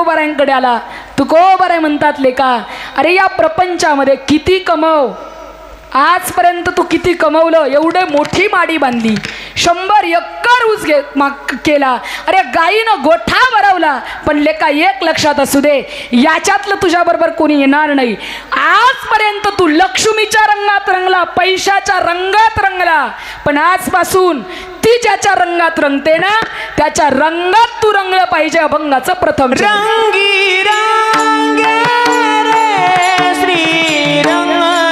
तुकोबारांकडे आला. तुकोबाराय म्हणतात लेका अरे या प्रपंचामध्ये किती कमव. आजपर्यंत तू किती कमवलं? एवढे मोठी माडी बांधली. शंभर एकर ऊस घे माग केला. अरे गायीनं गोठा भरवला पण लेका एक लक्षात असू दे याच्यातलं तुझ्याबरोबर कोणी येणार नाही. आजपर्यंत तू लक्ष्मीच्या रंगात रंगला पैशाच्या रंगात रंगला पण आजपासून ती ज्याच्या रंगात रंगते ना त्याच्या रंगात तू रंगलं पाहिजे अभंगाचं प्रथम रंगी श्री रंगी.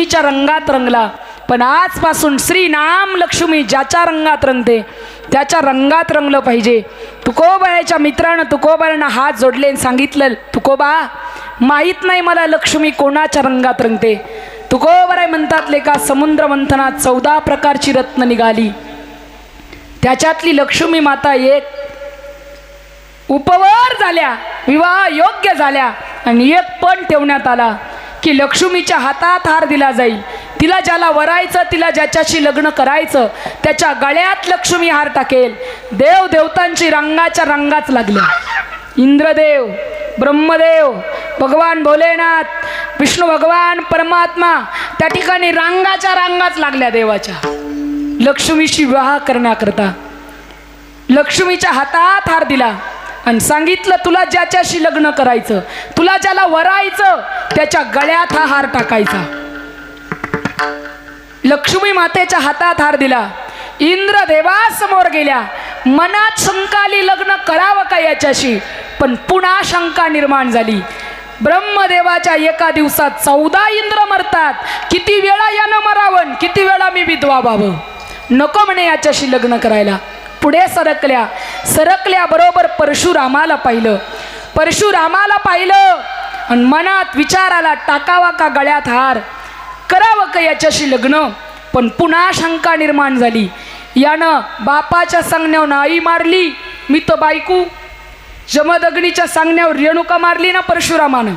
लक्ष्मीच्या रंगात रंगला. पण आजपासून श्रीनाम लक्ष्मी ज्याच्या रंगात रंगते त्याच्या रंगात रंगलं पाहिजे. तुकोबायाच्या मित्रानं तुकोबारानं हात जोडले आणि सांगितलं तुकोबा माहीत नाही मला लक्ष्मी कोणाच्या रंगात रंगते. तुकोबराय म्हणतात लेखा समुद्र मंथनात चौदा प्रकारची रत्न निघाली. त्याच्यातली लक्ष्मी माता एक उपवर झाल्या विवाह योग्य झाल्या आणि एक पण ठेवण्यात आला. की लक्ष्मीच्या हातात हार दिला जाईल. तिला ज्याला वरायचं तिला ज्याच्याशी लग्न करायचं त्याच्या गळ्यात लक्ष्मी हार टाकेल. देव देवतांची रंगाच्या रंगाच लागल्या इंद्रदेव ब्रह्मदेव भगवान भोलेनाथ विष्णू भगवान परमात्मा त्या ठिकाणी रांगाच्या रांगाच लागल्या देवाच्या. लक्ष्मीशी विवाह करण्याकरता लक्ष्मीच्या हातात हार दिला. आणि सांगितलं तुला ज्याच्याशी लग्न करायचं तुला ज्याला वरायचं त्याच्या गळ्यात हा हार टाकायचा. लक्ष्मी मातेच्या हातात हार दिला. इंद्र देवासमोर गेल्या. मनात शंका आली लग्न करावं का याच्याशी? पण पुन्हा शंका निर्माण झाली. ब्रह्मदेवाच्या एका दिवसात चौदा इंद्र मरतात. किती वेळा यानं मरावं किती वेळा मी विधवा व्हावं? नको म्हणे याच्याशी लग्न करायला. पुढे सरकल्या. सरकल्या बरोबर परशुरामाला पाहिलं. परशुरामाला पाहिलं आणि मनात विचार आला टाकावा का गळ्यात हार? करावं का याच्याशी लग्न? पण पुन्हा शंका निर्माण झाली. यानं बापाच्या सांगण्यावर आई मारली मी तो बायकू. जमदग्नीच्या सांगण्यावर रेणुका मारली ना परशुरामानं.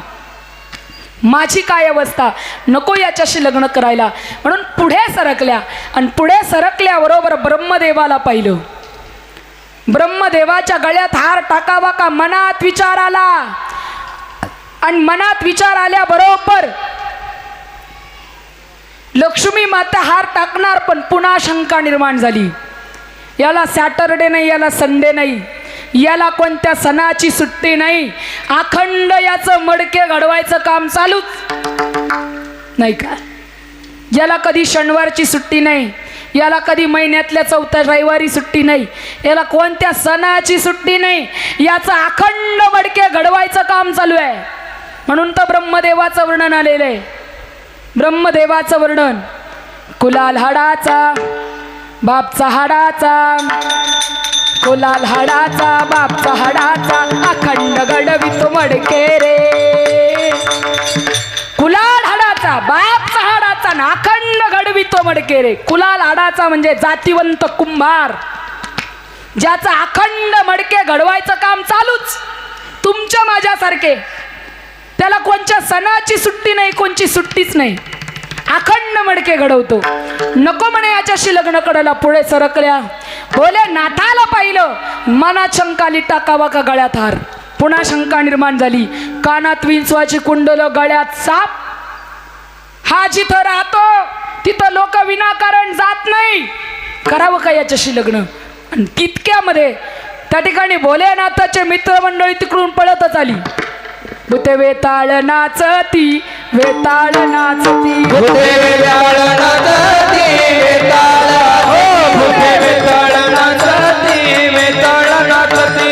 माझी काय अवस्था? नको याच्याशी लग्न करायला. म्हणून पुढे सरकल्या. आणि पुढे सरकल्याबरोबर ब्रह्मदेवाला पाहिलं. ब्रह्मदेवाच्या गळ्यात हार टाकावा का? मनात विचार आला. आणि मनात विचार आल्या बरोबर लक्ष्मी माता हार टाकणार पण पुन्हा शंका निर्माण झाली. याला सॅटरडे नाही याला संडे नाही याला कोणत्या सणाची सुट्टी नाही अखंड याचं मडके घडवायचं काम चालूच. नाही का? याला कधी शनिवारची सुट्टी नाही याला कधी महिन्यातल्या चौथ्या रविवारी सुट्टी नाही याला कोणत्या सणाची सुट्टी नाही याचं अखंड बडके घडवायचं काम चालू आहे. म्हणून तर ब्रह्मदेवाचं वर्णन आलेलं आहे. ब्रह्मदेवाचं वर्णन कुलाल हाडाचा बापचा हाडाचा कुलाल हाडाचा बापचा हाडाचा अखंड घडवितो मडके रे. कुलाल हाडाचा बाप हाडाचा अखंड घडवितो मडके रे कुलाल आडाचा म्हणजे जातिवंत कुंभार. ज्याचं अखंड मडके घडवायचं काम चालूच. तुमच्या माझ्यासारखे. त्याला कोणच्या सणाची सुट्टी नाही कोणची सुट्टीच नाही. अखंड मडके घडवतो. नको म्हणे याच्याशी लग्न करायला पुढे सरकल्या. बोले नाथाला पाहिलं. मनात शंका टाकावा का गळ्यात हार? पुन्हा शंका निर्माण झाली. कानात विंचवाची कुंडल गळ्यात साप. हा जिथं राहतो तिथं लोक विनाकारण जात नाही. करावं का याच्याशी लग्न? आणि तितक्यामध्ये त्या ठिकाणी भोलेनाथाचे मित्रमंडळी तिकडून पळतच आली. भूते वेताळ नाचती वेताळ नाचती. भूते वेताळ नाचती वेताळ हो भूते वेताळ नाचती वेताळ नाचती.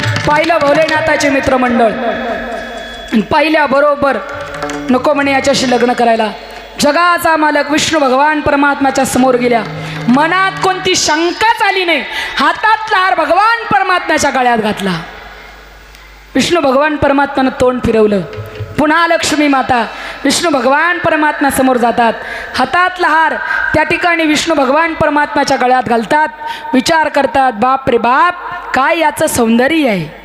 पाहिलं भोलेनाथाचे मित्रमंडळ. पाहिल्याबरोबर नको म्हणे याच्याशी लग्न करायला. जगाचा मालक विष्णू भगवान परमात्म्याच्या समोर गेल्या. मनात कोणती शंकाच आली नाही. हातातला हार भगवान परमात्म्याच्या गळ्यात घातला. विष्णू भगवान परमात्म्यानं तोंड फिरवलं. पुन्हा लक्ष्मी माता विष्णू भगवान परमात्मा समोर जातात. हातातला हार त्या ठिकाणी विष्णू भगवान परमात्म्याच्या गळ्यात घालतात. विचार करतात बाप रे बाप काय याचं सौंदर्य आहे?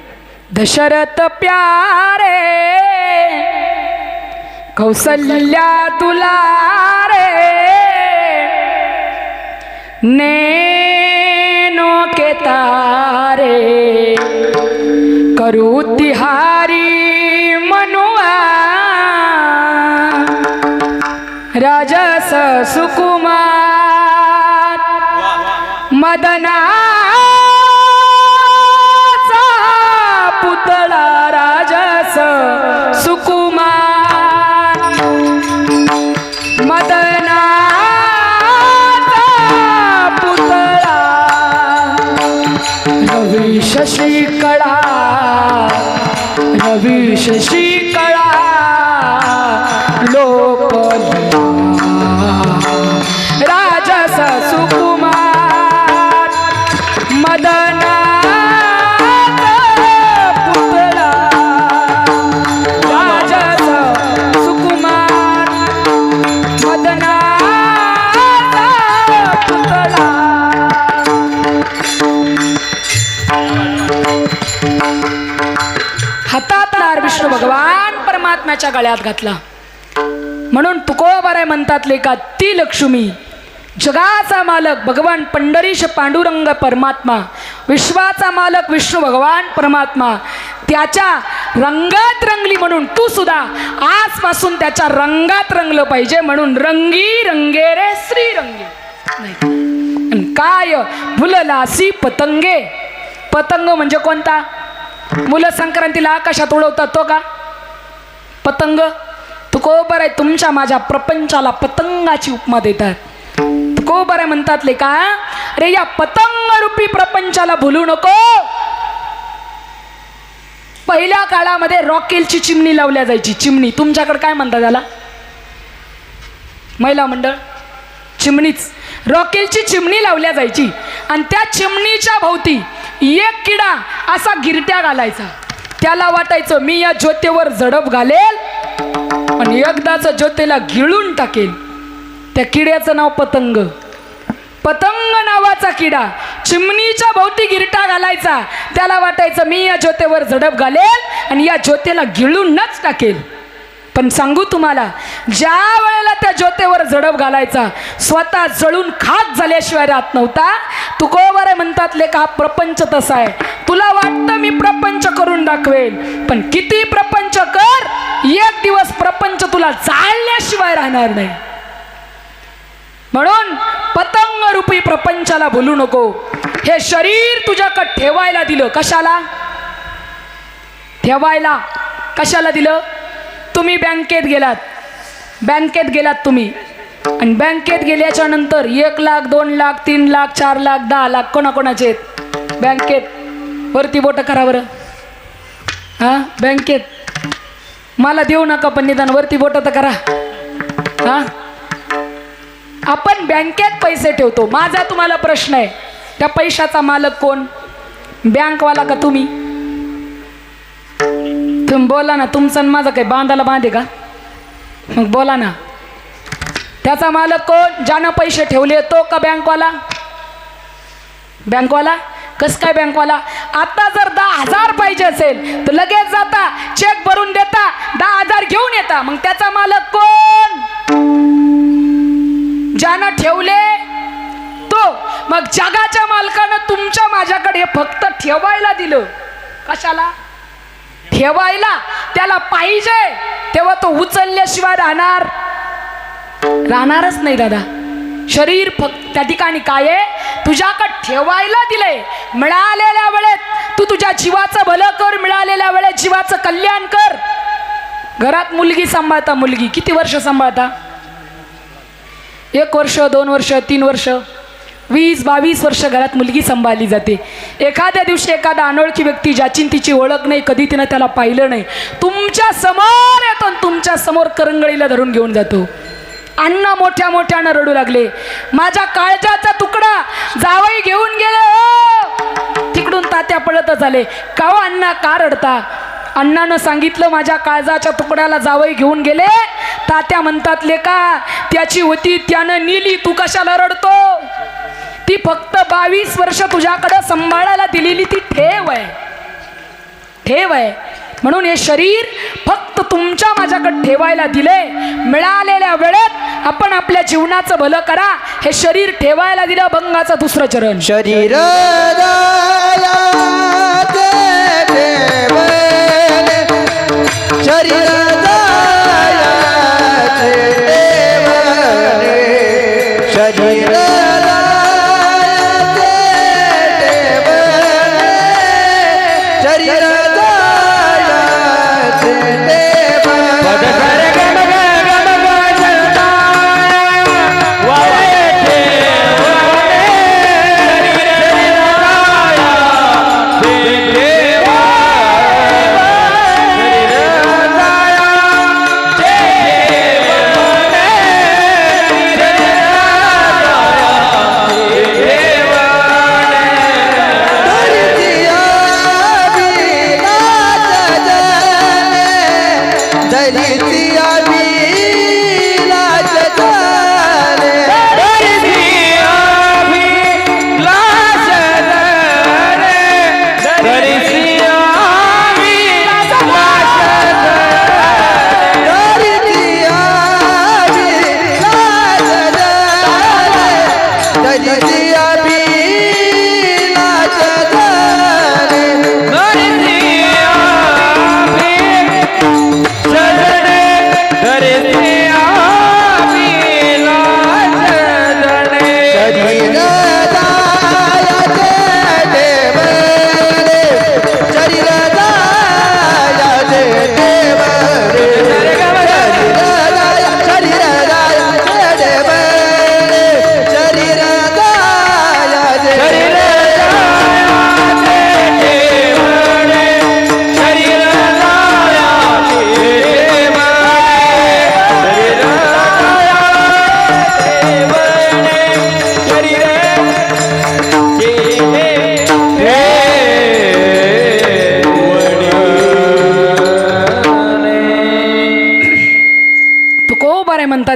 दशरथ प्यारे कौसल्या तुला रे. नेनो के तारे करू तिहारी मनुआ. राजस सुकुमार विष्णू भगवान परमात्म्याच्या गळ्यात घातला. म्हणून तुकोबाराय म्हणतात लेका ती लक्ष्मी जगाचा मालक भगवान पंढरीश पांडुरंग परमात्मा विश्वाचा मालक विष्णू भगवान परमात्मा त्याच्या रंगात रंगली म्हणून तू सुद्धा आजपासून त्याच्या रंगात रंगलं पाहिजे म्हणून रंगी रंगे रे श्रीरंगी नाही. काय फुललासी पतंगे? पतंग म्हणजे कोणता? मुलं संक्रांतीला आकाशात उडवतात तो का? पतंग? तुकोबर आहे तुमच्या माझ्या प्रपंचाला पतंगाची उपमा देतात. तुकोबर बरं म्हणतात लेका. अरे या पतंग रूपी प्रपंचाला भुलू नको. पहिल्या काळामध्ये रॉकेलची चिमणी लावल्या जायची. चिमणी. तुमच्याकडे काय म्हणता त्याला? महिला मंडळ चिमणीच. रॉकेलची चिमणी लावल्या जायची. आणि त्या चिमणीच्या भोवती एक किडा असा गिरट्या घालायचा. त्याला वाटायचं मी या ज्योतेवर झडप घालेल. आणि एकदाच ज्योतेला गिळून टाकेल. त्या किड्याचं नाव पतंग. पतंग नावाचा किडा. चिमणीच्या भोवती गिरटा घालायचा. त्याला वाटायचं मी या ज्योतेवर झडप घालेल आणि या ज्योतेला गिळूनच टाकेल. पण सांगू तुम्हाला ज्या वेळेला त्या ज्योतेवर झडप घालायचा स्वतः जळून खाक झाल्याशिवाय राहत नव्हता. तुकोबर म्हणतात लेका हा प्रपंच तसा आहे. तुला वाटतं मी प्रपंच करून दाखवेल पण किती प्रपंच कर एक दिवस प्रपंच तुला जाळल्याशिवाय राहणार नाही. म्हणून पतंग रूपी प्रपंचाला बोलू नको. हे शरीर तुझ्याकडे ठेवायला दिलं. कशाला? ठेवायला कशाला दिलं? तुम्ही बँकेत गेलात. बँकेत गेलात तुम्ही. आणि बँकेत गेल्याच्यानंतर एक लाख दोन लाख तीन लाख चार लाख दहा लाख कोणाकोणाचे आहेत? बँकेत. वरती बोट करा बरं. हां? बँकेत. मला देऊ नका पण निदान. वरती बोट तर करा. हां? आपण बँकेत पैसे ठेवतो. माझा तुम्हाला प्रश्न आहे. त्या पैशाचा मालक कोण? बँकवाला का तुम्ही? तुम्ही बोला ना तुमचं आणि माझं काही बांधाला बांधे का? मग बोला ना. त्याचा मालक कोण? ज्यानं पैसे ठेवले तो का बँकवाला? बँकवाला? कस काय बँकवाला? आता जर दहा हजार पाहिजे असेल तर लगेच जाता चेक भरून देता दहा हजार घेऊन येता. मग त्याचा मालक कोण? ज्यानं ठेवले तो. मग जगाच्या मालकानं तुमच्या माझ्याकडे फक्त ठेवायला दिलं. कशाला? ठेवायला. त्याला पाहिजे. तेव्हा तो उचलल्याशिवाय राहणार. राहणारच नाही दादा. शरीर फक्त त्या ठिकाणी काय आहे? तुझ्याकडे ठेवायला दिले मिळालेल्या वेळेत तू तुझ्या जीवाचं भलं कर मिळालेल्या वेळेत जीवाचं कल्याण कर. घरात मुलगी सांभाळता मुलगी. किती वर्ष सांभाळता? एक वर्ष दोन वर्ष तीन वर्ष वीस बावीस वर्ष घरात मुलगी सांभाळली जाते. एखाद्या दिवशी एखादा अनोळखी व्यक्ती ज्याची तिची ओळख नाही कधी तिनं त्याला पाहिलं नाही तुमच्यासमोर येतो तुमच्यासमोर करंगळीला धरून घेऊन जातो. अण्णा मोठ्या मोठ्यानं रडू लागले. माझ्या काळजाचा तुकडा जावई घेऊन गेले. तिकडून तात्या पळतच आले. का हो अण्णा का रडता? अण्णानं सांगितलं माझ्या काळजाच्या तुकड्याला जावई घेऊन गेले. तात्या म्हणतात लेका त्याची होती त्यानं नेली तू कशाला रडतो? ती फक्त बावीस वर्ष तुझ्याकडं सांभाळायला दिलेली ती ठेव आहे. ठेव आहे. म्हणून हे शरीर फक्त तुमच्या माझ्याकडे ठेवायला दिले मिळालेल्या वेळेत आपण आपल्या जीवनाचं भलं करा. हे शरीर ठेवायला दिलं भंगाचं दुसरं चरण. शरीर शरीर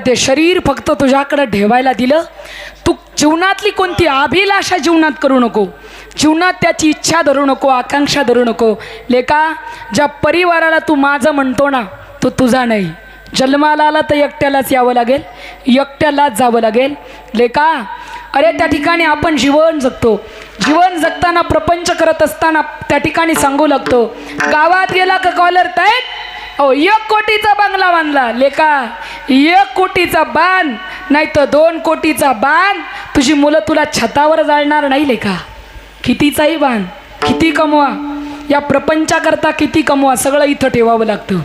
ते शरीर फक्त तुझ्याकडं ठेवायला दिलं. तू जीवनातली कोणती अभिलाषा जीवनात करू नको. जीवनात त्याची इच्छा धरू नको आकांक्षा धरू नको. लेका ज्या परिवाराला तू माझं म्हणतो ना तो तुझा नाही. जन्माला आला तर एकट्यालाच यावं लागेल एकट्यालाच जावं लागेल. लेका अरे त्या ठिकाणी आपण जीवन जगतो. जीवन जगताना प्रपंच करत असताना त्या ठिकाणी सांगू लागतो. गावात गेला का कॉलर तैत अहो एक कोटीचा बंगला बांधला. लेका एक कोटीचा बांध नाही तर दोन कोटीचा बांध. तुझी मुलं तुला छतावर जाळणार नाही लेका. कितीचाही बांध किती कमवा. या प्रपंचाकरता किती कमवा सगळं इथं ठेवावं लागतं.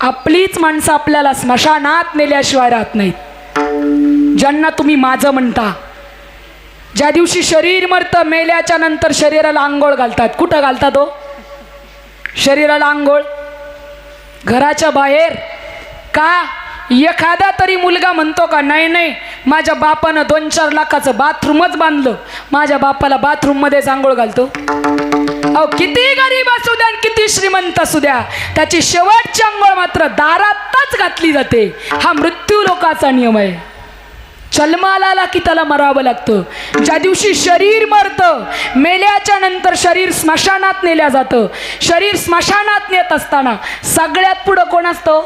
आपलीच माणसं आपल्याला स्मशानात नेल्याशिवाय राहत नाहीत. ज्यांना तुम्ही माझं म्हणता. ज्या दिवशी शरीर मरतं मेल्याच्या नंतर शरीराला आंघोळ घालतात. कुठं घालतात हो? शरीराला आंघोळ? घराच्या बाहेर का? एखादा तरी मुलगा म्हणतो का नाही नाही माझ्या बापानं दोन चार लाखाचं बाथरूमच बांधलं. माझ्या बापाला बाथरूममध्ये आंघोळ घालतो. अहो किती गरीब असू द्या आणि किती श्रीमंत असू द्या. त्याची शेवटची आंघोळ मात्र दारातच घातली जाते. हा मृत्यू लोकाचा नियम आहे. जन्माला की त्याला मरावं लागतं. ज्या दिवशी शरीर मरतं मेल्याच्या नंतर शरीर स्मशानात नेल्या जातं. शरीर स्मशानात नेत असताना सगळ्यात पुढं कोण असतं?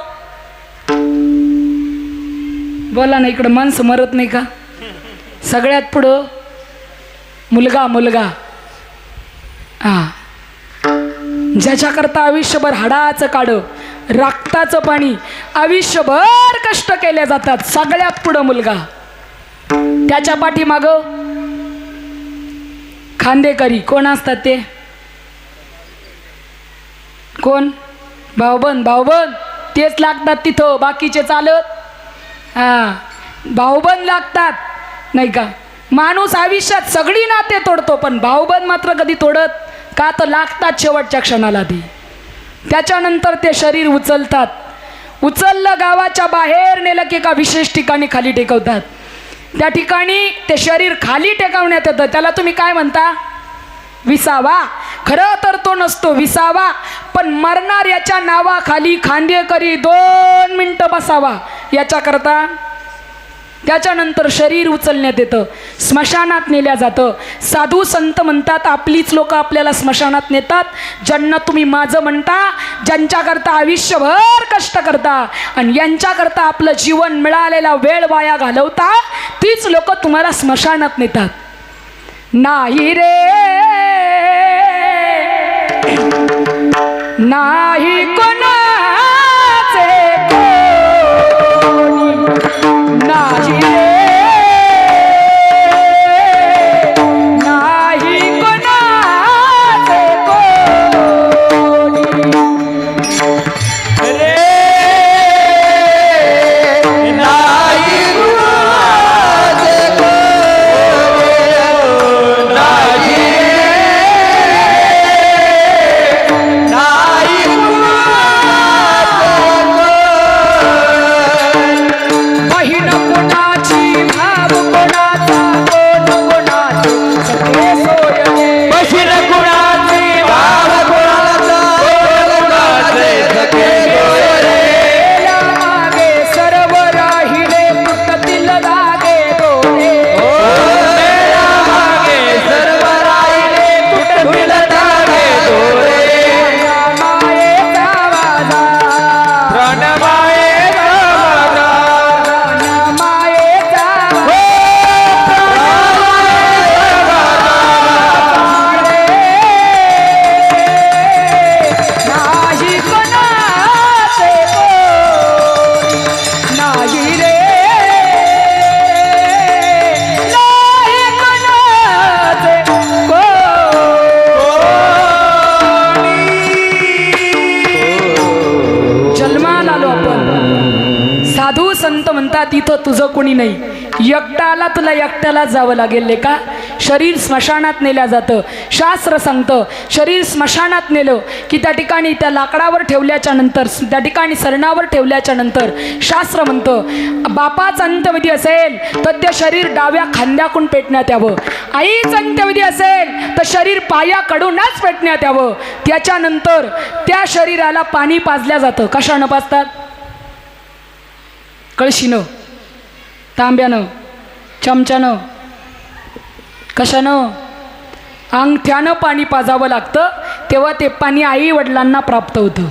बोला ना इकडं माणसं मरत नाही का? सगळ्यात पुढं मुलगा मुलगा. हा. ज्याच्याकरता आयुष्यभर हाडाचं काढं रक्ताचं पाणी आयुष्यभर कष्ट केले जातात सगळ्यात पुढं मुलगा. त्याच्या पाठीमाग खांदेकरी. कोण असतात ते? कोण? भाऊबंद भाऊबंद. तेच लागतात तिथं बाकीचे चालत. हां. भाऊबंद लागतात. नाही का? माणूस आयुष्यात सगळी नाते तोडतो पण भाऊबंद मात्र कधी तोडत का तर लागतात शेवटच्या क्षणाला ती त्याच्यानंतर ते शरीर उचलतात. उचललं गावाच्या बाहेर नेलं की एका विशेष ठिकाणी खाली टेकवतात. त्या ठिकाणी ते शरीर खाली टेकवण्यात येतं. त्याला तुम्ही काय म्हणता? विसावा. खरं तर तो नसतो विसावा पण मरणार याच्या नावाखाली खांदेकरी दोन मिनटं बसावा. याच्याकरता त्याच्यानंतर शरीर उचलण्यात येतं स्मशानात नेल्या जातं. साधू संत म्हणतात आपलीच लोक आपल्याला स्मशानात नेतात ज्यांना तुम्ही माझं म्हणता ज्यांच्याकरता आयुष्यभर कष्ट करता आणि यांच्याकरता आपलं जीवन मिळालेला वेळ वाया घालवता तीच लोक तुम्हाला स्मशानात नेतात. नाही रे. नाही कोणा नाही कोणी नाही. एकटाला तुला एकट्याला जावं लागेल का? शरीर स्मशानात नेल्या जातं. शास्त्र सांगतं शरीर स्मशानात नेलं की त्या ठिकाणी त्या लाकडावर ठेवल्याच्या नंतर त्या ठिकाणी सरणावर ठेवल्याच्या नंतर शास्त्र म्हणतं बापाच अंत्यविधी असेल तर ते शरीर डाव्या खांद्याकडून पेटण्यात यावं. आईच अंत्यविधी असेल तर शरीर पायाकडूनच पेटण्यात यावं. त्याच्यानंतर त्या शरीराला पाणी पाजल्या जातं. कशानं पाजतात? कळशीनं. तांब्यानं चमच्यानं कशानं? अंगठ्यानं पाणी पाजावं लागतं तेव्हा ते पाणी आई वडिलांना प्राप्त होतं.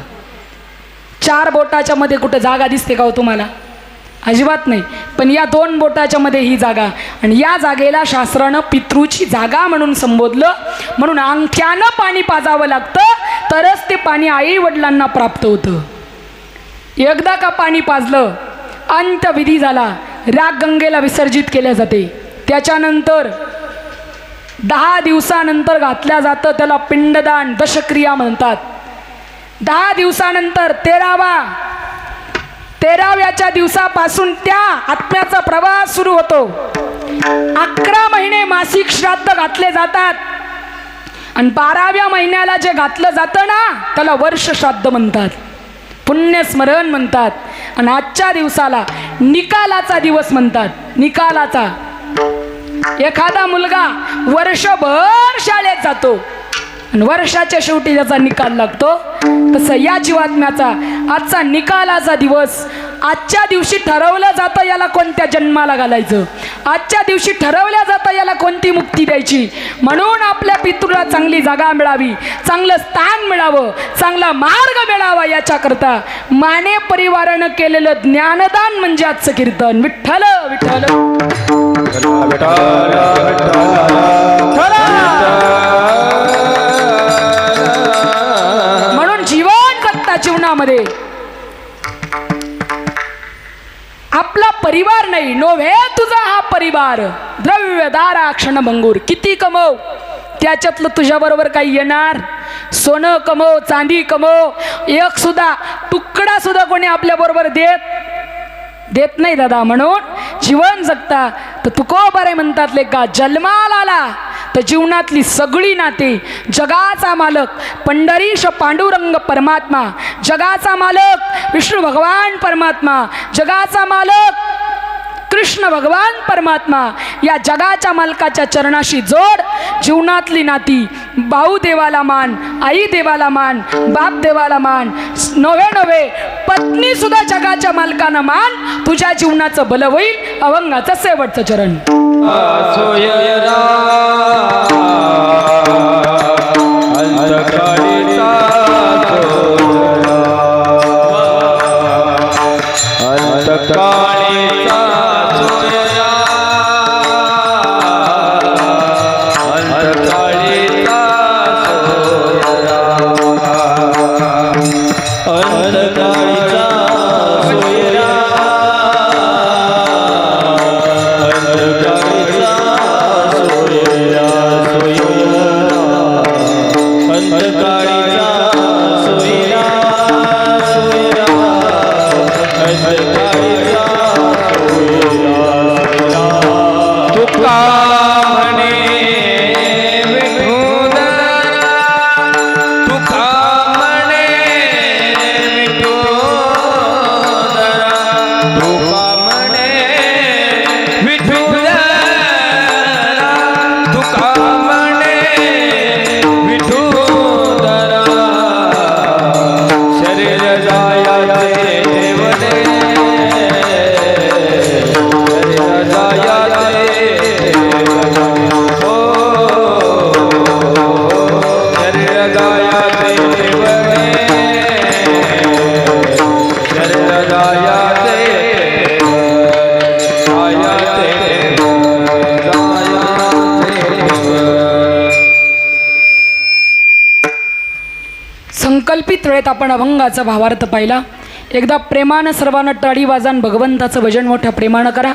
चार बोटाच्या मध्ये कुठं जागा दिसते का हो तुम्हाला? अजिबात नाही. पण या दोन बोटाच्या मध्ये ही जागा. आणि या जागेला शास्त्रानं पितृची जागा म्हणून संबोधलं. म्हणून अंगठ्यानं पाणी पाजावं लागतं तरच ते पाणी आई वडिलांना प्राप्त होतं. एकदा का पाणी पाजलं अंत्यविधी झाला राग गंगेला विसर्जित केल्या जाते. त्याच्यानंतर दहा दिवसानंतर घातल्या जातं त्याला पिंडदान दशक्रिया म्हणतात. दहा दिवसानंतर तेरावा तेराव्याच्या दिवसापासून त्या आत्म्याचा प्रवास सुरू होतो. अकरा महिने मासिक श्राद्ध घातले जातात. आणि बाराव्या महिन्याला जे घातलं जातं ना त्याला वर्ष श्राद्ध म्हणतात. पुण्यस्मरण म्हणतात. आणि आजच्या दिवसाला निकालाचा दिवस म्हणतात. निकालाचा. एखादा मुलगा वर्षभर शाळेत जातो. आणि वर्षाच्या शेवटी त्याचा निकाल लागतो. तसं या जीवात्म्याचा आजचा निकालाचा दिवस आजच्या दिवशी ठरवलं जातं याला कोणत्या जन्माला घालायचं. आजच्या दिवशी ठरवल्या जातं याला कोणती मुक्ती द्यायची. म्हणून आपल्या पितृला चांगली जागा मिळावी चांगलं स्थान मिळावं चांगला मार्ग मिळावा याच्याकरता माने परिवारानं केलेलं ज्ञानदान म्हणजे आजचं कीर्तन. विठ्ठल विठ्ठल. परिवार नाही. नोव्हे तुझा हा परिवार. द्रव्य दारा क्षणभंगूर किती कमव? त्याच्यातलं तुझ्याबरोबर काही येणार? सोनं कमव चांदी कमव एक सुद्धा तुकडा सुद्धा कोणी आपल्या बरोबर देत देत नाही दादा. म्हणून जीवन जगता तर तुको बरे म्हणतात लेका जन्माला आला तर जीवनातली सगळी नाते जगाचा मालक पंढरीश पांडुरंग परमात्मा जगाचा मालक विष्णू भगवान परमात्मा जगाचा मालक कृष्ण भगवान परमात्मा या जगाच्या मालकाच्या चरणाशी जोड जीवनातली नाती भाऊ देवाला मान आई देवाला मान बाप देवाला मान नवे नवे पत्नी सुद्धा जगाच्या मालकानं मान तुझ्या जीवनाचं भलं होईल अवंगाचं शेवटचं चरण. तुका संकल्पित आपण अभंगाचा भावार्थ पाहिला. एकदा प्रेमानं सर्वांना टाळी वाजान भगवंताचं भजन मोठ्या प्रेमानं करा.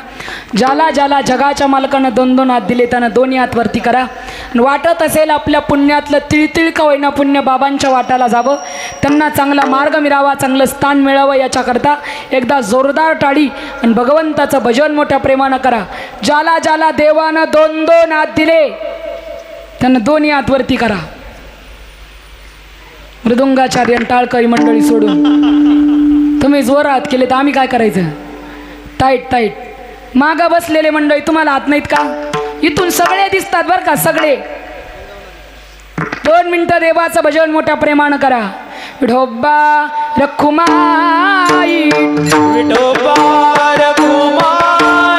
ज्याला ज्याला जगाच्या मालकानं दोन दोन हात दिले त्यानं दोन्ही हात वरती करा. आणि वाटत असेल आपल्या पुण्यातलं तिळतिळ का होईना पुण्य बाबांच्या वाटाला जावं. त्यांना चांगला मार्ग मिळावा चांगलं स्थान मिळावं याच्याकरता एकदा जोरदार टाळी आणि भगवंताचं भजन मोठ्या प्रेमानं करा. ज्याला ज्याला देवानं दोन दोन हात दिले त्यांना दोन्ही हात वरती करा. मृदुंगाचार्य टाळकरी मंडळी सोडून. तुम्ही जोरात केले तर आम्ही काय करायचं? टाईट टाईट मागा बसलेले मंडळी तुम्हाला हात नाहीत का? इथून सगळे दिसतात बरं का सगळे. दोन मिनिटं देवाचं भजन मोठ्या प्रेमानं करा. ढोबा रखुमाई. विठोबा रखुमाई.